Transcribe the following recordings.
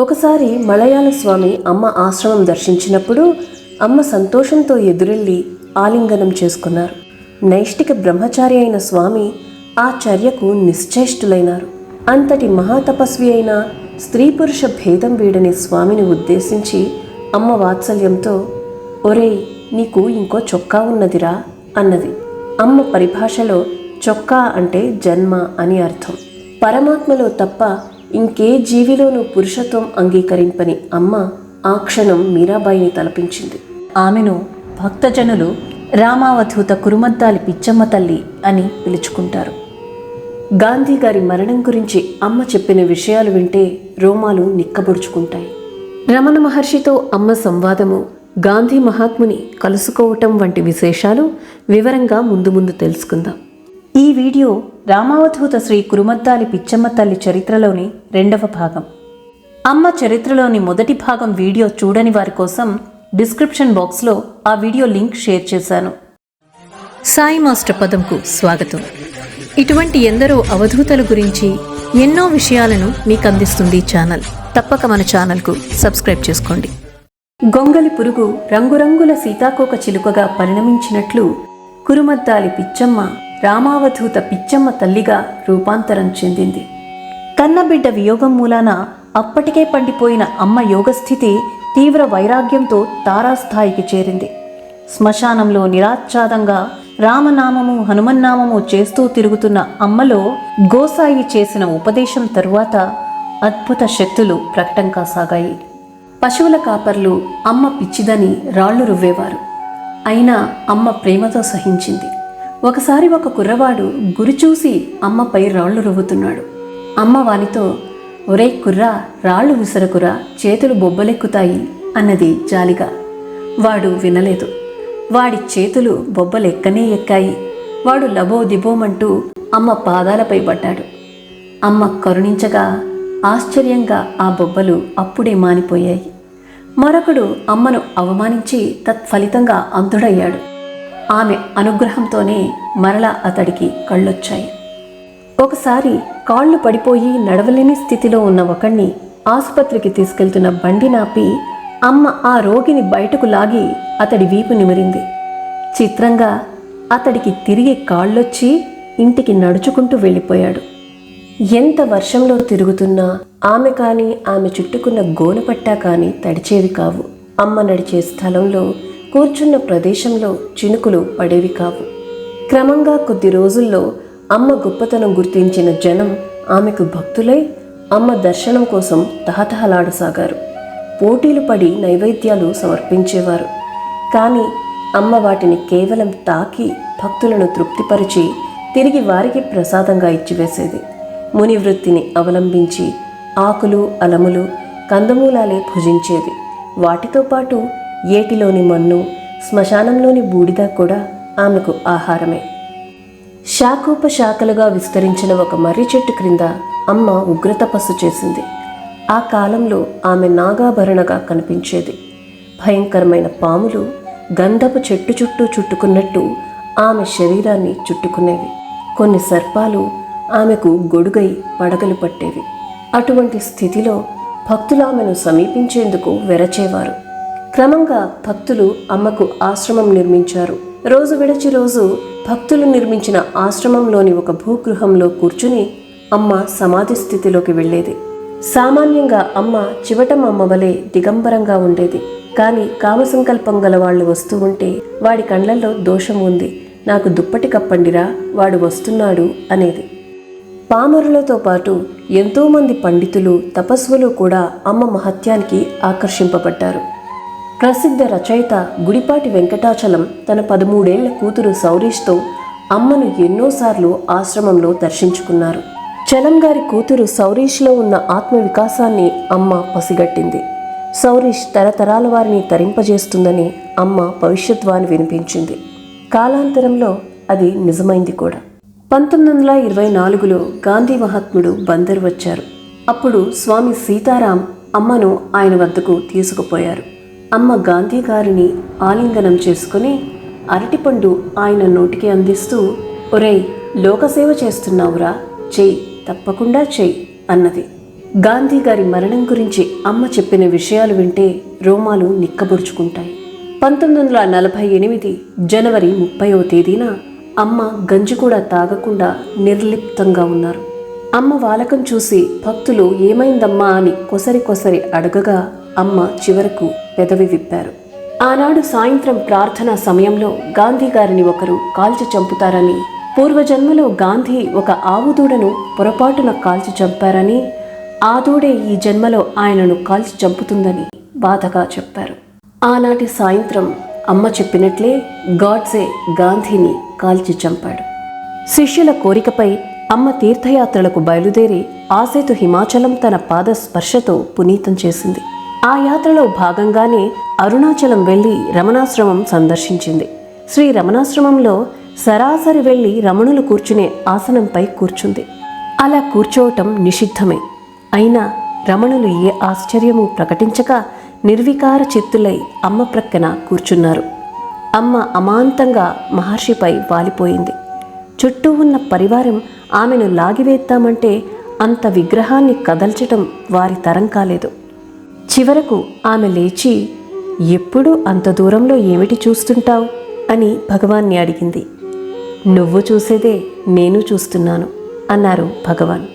ఒకసారి మలయాళ స్వామి అమ్మ ఆశ్రమం దర్శించినప్పుడు అమ్మ సంతోషంతో ఎదురెళ్ళి ఆలింగనం చేసుకున్నారు. నైష్టిక బ్రహ్మచారి అయిన స్వామి ఆ చర్యకు నిశ్చేష్టులైనారు. అంతటి మహాతపస్వి అయిన స్త్రీ పురుష భేదం వీడని స్వామిని ఉద్దేశించి అమ్మ వాత్సల్యంతో ఒరేయ్ నీకు ఇంకో చొక్కా ఉన్నదిరా అన్నది. అమ్మ పరిభాషలో చొక్కా అంటే జన్మ అని అర్థం. పరమాత్మలో తప్ప ఇంకే జీవిలోనూ పురుషత్వం అంగీకరింపని అమ్మ ఆ క్షణం మీరాబాయిని తలపించింది. ఆమెను భక్తజనులు రామావధూత కురుమద్దాలి పిచ్చమ్మ తల్లి అని పిలుచుకుంటారు. గాంధీ గారి మరణం గురించి అమ్మ చెప్పిన విషయాలు వింటే రోమాలు నిక్కబొడుచుకుంటాయి. రమణ మహర్షితో అమ్మ సంవాదము గాంధీ మహాత్ముని కలుసుకోవటం వంటి విశేషాలు వివరంగా ముందు ముందు తెలుసుకుందాం. ఈ వీడియో రామావధూత శ్రీ కురుమద్దాలి పిచ్చమ్మ తల్లి చరిత్రలోని రెండవ భాగం. అమ్మ చరిత్రలోని మొదటి భాగం వీడియో చూడని వారి కోసం డిస్క్రిప్షన్ బాక్స్లో ఆ వీడియో లింక్ షేర్ చేశాను. సాయి మాస్టర్ పదంకు స్వాగతం. ఇటువంటి ఎందరో అవధూతల గురించి ఎన్నో విషయాలను మీకు అందిస్తుంది ఛానల్. తప్పక మన ఛానల్కు సబ్స్క్రైబ్ చేసుకోండి. గొంగలి పురుగు రంగురంగుల సీతాకోక చిలుకగా పరిణమించినట్లు కురుమద్దాలి పిచ్చమ్మ రామావధూత పిచ్చమ్మ తల్లిగా రూపాంతరం చెందింది. కన్నబిడ్డ వియోగం మూలాన అప్పటికే పండిపోయిన అమ్మ యోగస్థితి తీవ్ర వైరాగ్యంతో తారాస్థాయికి చేరింది. శ్మశానంలో నిరాచ్ఛాదంగా రామనామము హనుమన్నామము చేస్తూ తిరుగుతున్న అమ్మలో గోసాయి చేసిన ఉపదేశం తరువాత అద్భుత శక్తులు ప్రకటం కాసాగాయి. పశువుల కాపర్లు అమ్మ పిచ్చిదని రాళ్ళు రువ్వేవారు. అయినా అమ్మ ప్రేమతో సహించింది. ఒకసారి ఒక కుర్రవాడు గురి చూసి అమ్మపై రాళ్ళు రువ్వుతున్నాడు. అమ్మ వానితో ఒరే కుర్రా రాళ్ళు విసరకురా చేతులు బొబ్బలెక్కుతాయి అన్నది జాలిగా. వాడు వినలేదు. వాడి చేతులు బొబ్బలెక్కనే ఎక్కాయి. వాడు లబో దిబోమంటూ అమ్మ పాదాలపై పడ్డాడు. అమ్మ కరుణించగా ఆశ్చర్యంగా ఆ బొబ్బలు అప్పుడే మానిపోయాయి. మరొకడు అమ్మను అవమానించి తత్ఫలితంగా అంధుడయ్యాడు. ఆమె అనుగ్రహంతోనే మరలా అతడికి కళ్ళొచ్చాయి. ఒకసారి కాళ్ళు పడిపోయి నడవలేని స్థితిలో ఉన్న ఒకణ్ణి ఆసుపత్రికి తీసుకెళ్తున్న బండి నాపి అమ్మ ఆ రోగిని బయటకు లాగి అతడి వీపు నిమిరింది. చిత్రంగా అతడికి తిరిగి కాళ్ళొచ్చి ఇంటికి నడుచుకుంటూ వెళ్ళిపోయాడు. ఎంత వర్షంలో తిరుగుతున్నా ఆమె కానీ ఆమె చుట్టుకున్న గోనపట్టా కానీ తడిచేవి కావు. అమ్మ నడిచే స్థలంలో కూర్చున్న ప్రదేశంలో చినుకులు పడేవి కావు. క్రమంగా కొద్ది రోజుల్లో అమ్మ గొప్పతనం గుర్తించిన జనం ఆమెకు భక్తులై అమ్మ దర్శనం కోసం తహతహలాడసాగారు. పోటీలు పడి నైవేద్యాలు సమర్పించేవారు. కానీ అమ్మ వాటిని కేవలం తాకి భక్తులను తృప్తిపరిచి తిరిగి వారికి ప్రసాదంగా ఇచ్చివేసేది. ముని వృత్తిని అవలంబించి ఆకులు అలములు కందమూలాలే భుజించేది. వాటితో పాటు ఏటిలోని మన్ను శ్మశానంలోని బూడిద కూడా ఆమెకు ఆహారమే. శాఖోపశాఖలుగా విస్తరించిన ఒక మర్రి చెట్టు క్రింద అమ్మ ఉగ్రతపస్సు చేసింది. ఆ కాలంలో ఆమె నాగాభరణగా కనిపించేది. భయంకరమైన పాములు గంధపు చెట్టు చుట్టూ చుట్టుకున్నట్టు ఆమె శరీరాన్ని చుట్టుకునేవి. కొన్ని సర్పాలు ఆమెకు గొడుగై పడగలు పట్టేవి. అటువంటి స్థితిలో భక్తులు ఆమెను సమీపించేందుకు వెరచేవారు. క్రమంగా భక్తులు అమ్మకు ఆశ్రమం నిర్మించారు. రోజు విడచి రోజు భక్తులు నిర్మించిన ఆశ్రమంలోని ఒక భూగృహంలో కూర్చుని అమ్మ సమాధి స్థితిలోకి వెళ్ళేది. సామాన్యంగా అమ్మ చివటం అమ్మ వలె దిగంబరంగా ఉండేది. కానీ కామసంకల్పం గల వాళ్ళు వస్తూ ఉంటే వాడి కళ్ళల్లో దోషం ఉంది. నాకు దుప్పటి కప్పండిరా వాడు వస్తున్నాడు అనేది. పామరులతో పాటు ఎంతోమంది పండితులు తపస్వులు కూడా అమ్మ మహత్యానికి ఆకర్షింపబడ్డారు. ప్రసిద్ధ రచయిత గుడిపాటి వెంకటాచలం తన పదమూడేళ్ళ కూతురు సౌరీష్తో అమ్మను ఎన్నోసార్లు ఆశ్రమంలో దర్శించుకున్నారు. చలం గారి కూతురు సౌరీష్లో ఉన్న ఆత్మవికాసాన్ని అమ్మ పసిగట్టింది. సౌరీష్ తరతరాల వారిని తరింపజేస్తుందని అమ్మ భవిష్యత్వాన్ని వినిపించింది. కాలాంతరంలో అది నిజమైంది కూడా. పంతొమ్మిది వందల ఇరవై నాలుగులో గాంధీ మహాత్ముడు బందరు వచ్చారు. అప్పుడు స్వామి సీతారాం అమ్మను ఆయన వద్దకు తీసుకుపోయారు. అమ్మ గాంధీ గారిని ఆలింగనం చేసుకుని అరటిపండు ఆయన నోటికి అందిస్తూ ఒరేయ్ లోకసేవ చేస్తున్నావురా చెయ్యి తప్పకుండా చెయ్యి అన్నది. గాంధీ గారి మరణం గురించి అమ్మ చెప్పిన విషయాలు వింటే రోమాలు నిక్కబొడుచుకుంటాయి. పంతొమ్మిది వందల నలభై ఎనిమిది జనవరి ముప్పైవ తేదీన అమ్మ గంజి కూడా తాగకుండా నిర్లిప్తంగా ఉన్నారు. అమ్మ వాలకం చూసి భక్తులు ఏమైందమ్మా అని కొసరి కొసరి అడగగా అమ్మ చివరకు పెదవి విప్పారు. ఆనాడు సాయంత్రం ప్రార్థనా సమయంలో గాంధీ గారిని ఒకరు కాల్చి చంపుతారని పూర్వజన్మలో గాంధీ ఒక ఆవు దూడను పొరపాటున కాల్చి చంపారని ఆ దూడే ఈ జన్మలో ఆయనను కాల్చి చంపుతుందని బాధగా చెప్పారు. ఆనాటి సాయంత్రం అమ్మ చెప్పినట్లే గాడ్సే గాంధీని కాల్చి చంపాడు. శిష్యుల కోరికపై అమ్మ తీర్థయాత్రలకు బయలుదేరి ఆసేతు హిమాచలం తన పాద స్పర్శతో పునీతం చేసింది. ఆ యాత్రలో భాగంగానే అరుణాచలం వెళ్ళి రమణాశ్రమం సందర్శించింది. శ్రీ రమణాశ్రమంలో సరాసరి వెళ్ళి రమణులు కూర్చునే ఆసనంపై కూర్చుంది. అలా కూర్చోవటం నిషిద్ధమే. అయినా రమణులు ఏ ఆశ్చర్యము ప్రకటించక నిర్వికార చిత్తులై అమ్మ ప్రక్కన కూర్చున్నారు. అమ్మ అమాంతంగా మహర్షిపై వాలిపోయింది. చుట్టూ ఉన్న పరివారం ఆమెను లాగివేద్దామంటే అంత విగ్రహాన్ని కదల్చటం వారి తరం కాలేదు. చివరకు ఆమె లేచి ఎప్పుడు అంత దూరంలో ఏమిటి చూస్తుంటావు? అని భగవాన్ని అడిగింది. నువ్వు చూసేదే నేను చూస్తున్నాను అన్నారు భగవాన్.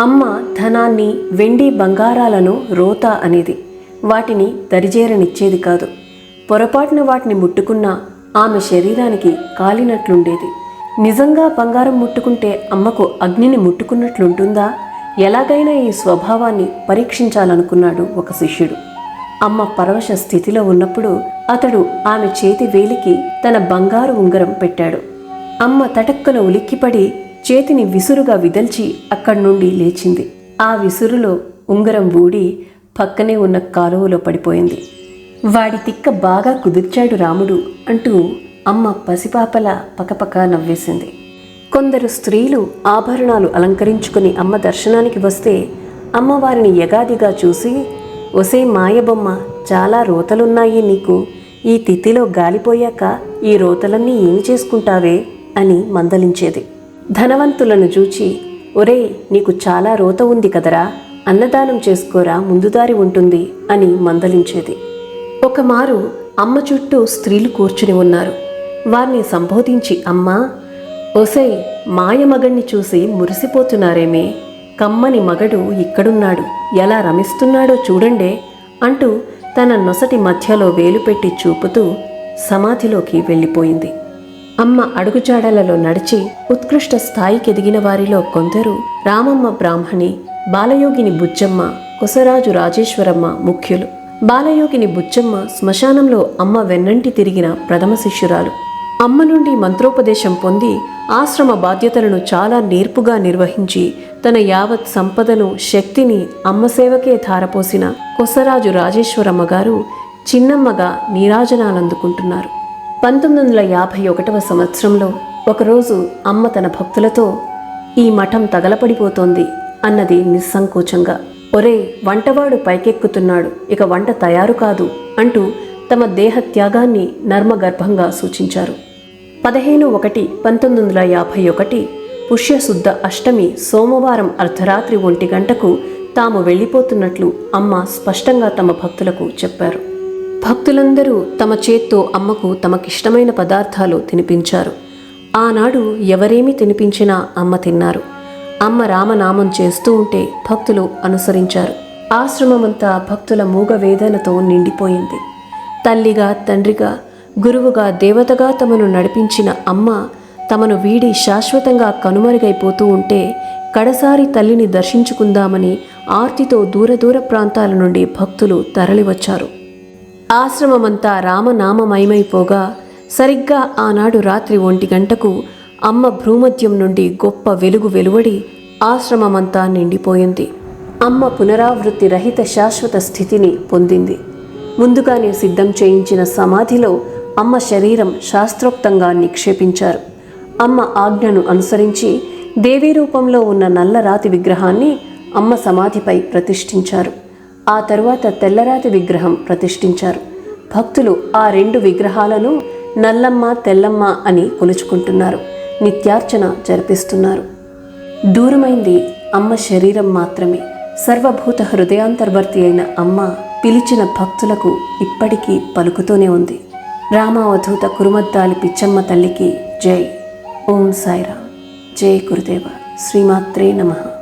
అమ్మ ధనాన్ని వెండి బంగారాలను రోత అనేది వాటిని దరిజేరనిచ్చేది కాదు. పొరపాటున వాటిని ముట్టుకున్నా ఆమె శరీరానికి కాలినట్లుండేది. నిజంగా బంగారం ముట్టుకుంటే అమ్మకు అగ్నిని ముట్టుకున్నట్లుంటుందా? ఎలాగైనా ఈ స్వభావాన్ని పరీక్షించాలనుకున్నాడు ఒక శిష్యుడు. అమ్మ పరవశ స్థితిలో ఉన్నప్పుడు అతడు ఆమె చేతి వేలికి తన బంగారు ఉంగరం పెట్టాడు. అమ్మ తటక్కన ఉలిక్కిపడి చేతిని విసురుగా విదల్చి అక్కడి నుండి లేచింది. ఆ విసురులో ఉంగరం ఊడి పక్కనే ఉన్న కాలువలో పడిపోయింది. వాడి తిక్క బాగా కుదిర్చాడు రాముడు అంటూ అమ్మ పసిపాపల పకపక నవ్వేసింది. కొందరు స్త్రీలు ఆభరణాలు అలంకరించుకుని అమ్మ దర్శనానికి వస్తే అమ్మవారిని యగాదిగా చూసి ఒసే మాయబొమ్మ చాలా రోతలున్నాయి నీకు. ఈ తిథిలో గాలిపోయాక ఈ రోతలన్నీ ఏమి చేసుకుంటావే? అని మందలించేది. ధనవంతులను చూచి ఒరే నీకు చాలా రోత ఉంది కదరా. అన్నదానం చేసుకోరా ముందుదారి ఉంటుంది అని మందలించేది. ఒకమారు అమ్మ చుట్టూ స్త్రీలు కూర్చుని ఉన్నారు. వారిని సంబోధించి అమ్మా ఒసై మాయ మగణ్ణి చూసి మురిసిపోతున్నారేమే. కమ్మని మగడు ఇక్కడున్నాడు. ఎలా రమిస్తున్నాడో చూడండే అంటూ తన నొసటి మధ్యలో వేలు పెట్టి చూపుతూ సమాధిలోకి వెళ్ళిపోయింది. అమ్మ అడుగుజాడలలో నడిచి ఉత్కృష్ట స్థాయికి ఎదిగిన వారిలో కొందరు రామమ్మ బ్రాహ్మణి బాలయోగిని బుచ్చమ్మ కొసరాజు రాజేశ్వరమ్మ ముఖ్యులు. బాలయోగిని బుచ్చమ్మ శ్మశానంలో అమ్మ వెన్నంటి తిరిగిన ప్రథమ శిష్యురాలు. అమ్మ నుండి మంత్రోపదేశం పొంది ఆశ్రమ బాధ్యతలను చాలా నేర్పుగా నిర్వహించి తన యావత్ సంపదను శక్తిని అమ్మ సేవకే ధారపోసిన కొసరాజు రాజేశ్వరమ్మ గారు చిన్నమ్మగా నీరాజనాలందుకుంటున్నారు పంతొమ్మిది వందల యాభై ఒకటవ సంవత్సరంలో ఒకరోజు అమ్మ తన భక్తులతో ఈ మఠం తగలపడిపోతోంది అన్నది నిస్సంకోచంగా. ఒరే వంటవాడు పైకెక్కుతున్నాడు ఇక వంట తయారు కాదు అంటూ తమ దేహ త్యాగాన్ని నర్మగర్భంగా సూచించారు. పదిహేను ఒకటి పంతొమ్మిది వందల యాభై ఒకటి పుష్యశుద్ధ అష్టమి సోమవారం అర్ధరాత్రి ఒంటి గంటకు తాము వెళ్ళిపోతున్నట్లు అమ్మ స్పష్టంగా తమ భక్తులకు చెప్పారు. భక్తులందరూ తమ చేత్తో అమ్మకు తమకిష్టమైన పదార్థాలు తినిపించారు. ఆనాడు ఎవరేమి తినిపించినా అమ్మ తిన్నారు. అమ్మ రామనామం చేస్తూ ఉంటే భక్తులు అనుసరించారు. ఆశ్రమమంతా భక్తుల మూగ వేదనతో నిండిపోయింది. తల్లిగా తండ్రిగా గురువుగా దేవతగా తమను నడిపించిన అమ్మ తమను వీడి శాశ్వతంగా కనుమరుగైపోతూ ఉంటే కడసారి తల్లిని దర్శించుకుందామని ఆర్తితో దూర దూర ప్రాంతాల నుండి భక్తులు తరలివచ్చారు. ఆశ్రమమంతా రామనామమయమైపోగా సరిగ్గా ఆనాడు రాత్రి ఒంటి గంటకు అమ్మ భ్రూమధ్యం నుండి గొప్ప వెలుగు వెలువడి ఆశ్రమమంతా నిండిపోయింది. అమ్మ పునరావృత్తి రహిత శాశ్వత స్థితిని పొందింది. ముందుగానే సిద్ధం చేయించిన సమాధిలో అమ్మ శరీరం శాస్త్రోక్తంగా నిక్షేపించారు. అమ్మ ఆజ్ఞను అనుసరించి దేవీ రూపంలో ఉన్న నల్లరాతి విగ్రహాన్ని అమ్మ సమాధిపై ప్రతిష్ఠించారు. ఆ తరువాత తెల్లరాతి విగ్రహం ప్రతిష్ఠించారు. భక్తులు ఆ రెండు విగ్రహాలను నల్లమ్మ తెల్లమ్మ అని కొలుచుకుంటున్నారు. నిత్యార్చన జరిపిస్తున్నారు. దూరమైంది అమ్మ శరీరం మాత్రమే. సర్వభూత హృదయాంతర్వర్తి అయిన అమ్మ పిలిచిన భక్తులకు ఇప్పటికీ పలుకుతూనే ఉంది. రామావధూత కురుమద్దాలి పిచ్చమ్మ తల్లికి జై. ఓం సాయిరా జై గురుదేవ. శ్రీమాత్రే నమః.